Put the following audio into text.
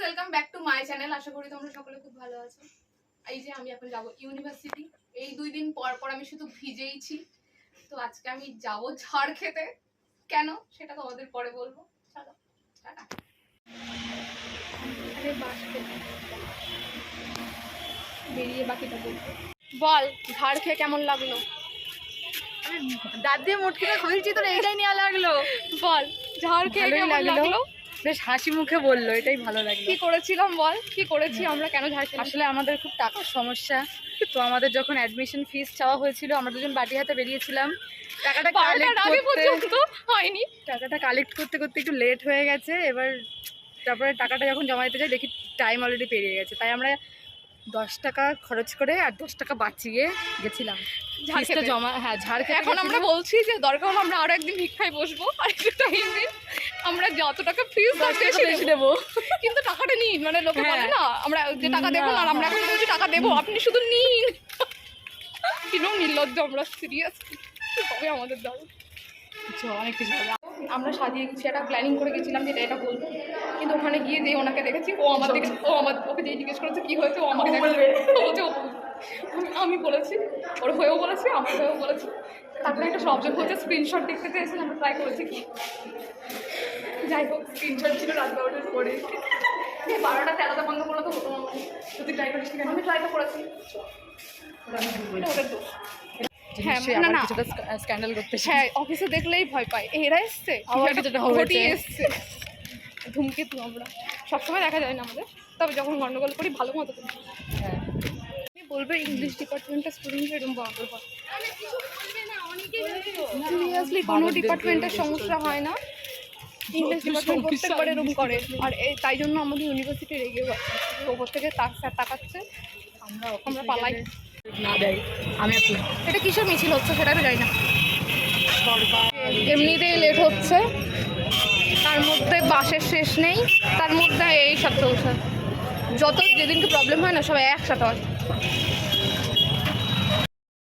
Welcome back to my channel আশা করি তোমরা সকলে খুব ভালো আছো। এই যে আমি এখন যাব ইউনিভার্সিটি এই দুই দিন পর পর আমি শুধু ভিজেইছি। তো আজকে আমি যাব ঝাড় খেতে। কেন? সেটা তোমাদের পরে বলব। চলো টাটা। আরে বাস বেরিয়ে বাকিটা বলব বল ঝাড় খেয়ে কেমন লাগল? দাঁত দিয়ে মুটকিটা খুলছি তোর এইটাই নেওয়া লাগল। বল। ঝাড় খেয়ে কেমন লাগল। বেশ হাসি মুখে বলল এটাই ভালো লাগল। কি করেছিলাম বল? কি করেছি? আমরা কেন ঝাড় আসলে আমাদের খুব টাকার সমস্যা। তো আমাদের যখন অ্যাডমিশন ফিস চাওয়া হয়েছিল আমরা দুজন বাটি হাতে বেরিয়েছিলাম। টাকাটা কালেক্ট করতে হয়নি। টাকাটা কালেক্ট করতে করতে একটু লেট হয়ে গেছে। এবার তারপরে টাকাটা যখন জমা দিতে যাই দেখি টাইম অলরেডি পেরিয়ে গেছে। তাই আমরা দশ টাকা খরচ করে আর দশ টাকা বাঁচিয়ে গেছিলাম। ঝাড় জমা হ্যাঁ ঝাড় এখন আমরা বলছি যে দরকার হলে আমরা আরও একদিন ভিক্ষায় বসবো আর একটু টাইম দিন আমরা যত টাকা টাকা বেশি দেবো। কিন্তু টাকাটা নিন মানে লোকে বলে হ্যাঁ। না আমরা যে টাকা দেবো না আমরা এখন বলছি টাকা দেবো আপনি শুধু নিন। কীরকম নির্লজ্জ আমরা সিরিয়াস তবে আমাদের দল। অনেক কিছু। আমরা সাজিয়ে গেছি একটা প্ল্যানিং করে গেছিলাম যেটা এটা বলব। কিন্তু ওখানে গিয়ে যে ওনাকে দেখেছি ও আমার দিকে ও আমার ওকে যেই জিজ্ঞেস করেছে কি হয়েছে? ও আমাকে বলছে আমি- বলেছি ওর হয়েও বলেছি আমার হয়েও বলেছি। তারপরে একটা প্রবলেম হচ্ছে স্ক্রিনশট দেখতে চেয়েছি আমরা ট্রাই করেছি কি। যাই হোক স্ক্রিনশট ছিল রাত বারোটার পরে। বারোটা তেরোটা বন্ধ করলে তো হতো। যদি ট্রাই করিস আমি ট্রাই তো করেছি। দোষ। হ্যাঁ, না, না। স্ক্যান্ডাল করতে হ্যাঁ অফিসে দেখলেই ভয় পায়। এরা এসছে। হয়েছে। ঘটিয়ে এসছে। ধূমকেতু আমরা। সবসময় দেখা যায় না আমাদের। তবে যখন গন্ডগোল করি ভালো মতো করি। হ্যাঁ। আমি বলব ইংলিশ ডিপার্টমেন্টের স্টুডেন্ট এরকম পারে সিরিয়াসলি কোনো ডিপার্টমেন্টের সমস্যা হয় না। ইংলিশ ডিপার্টমেন্ট প্রত্যেকবার এরকম করে। আর এই তাই জন্য আমাদের ইউনিভার্সিটি রেগে যাচ্ছে। ওপর থেকে তাক স্যার তাকাচ্ছে। আমরা আমরা পালাই। না দেয় আমি এটা কিসের মিছিল হচ্ছে সেটা তো জানি না। এমনিতেই লেট হচ্ছে। তার বাসের শেষ নেই, তার মধ্যে এই সব চলছে। যত যেদিনকে প্রবলেম হয় না, সবাই একসাথে হয়।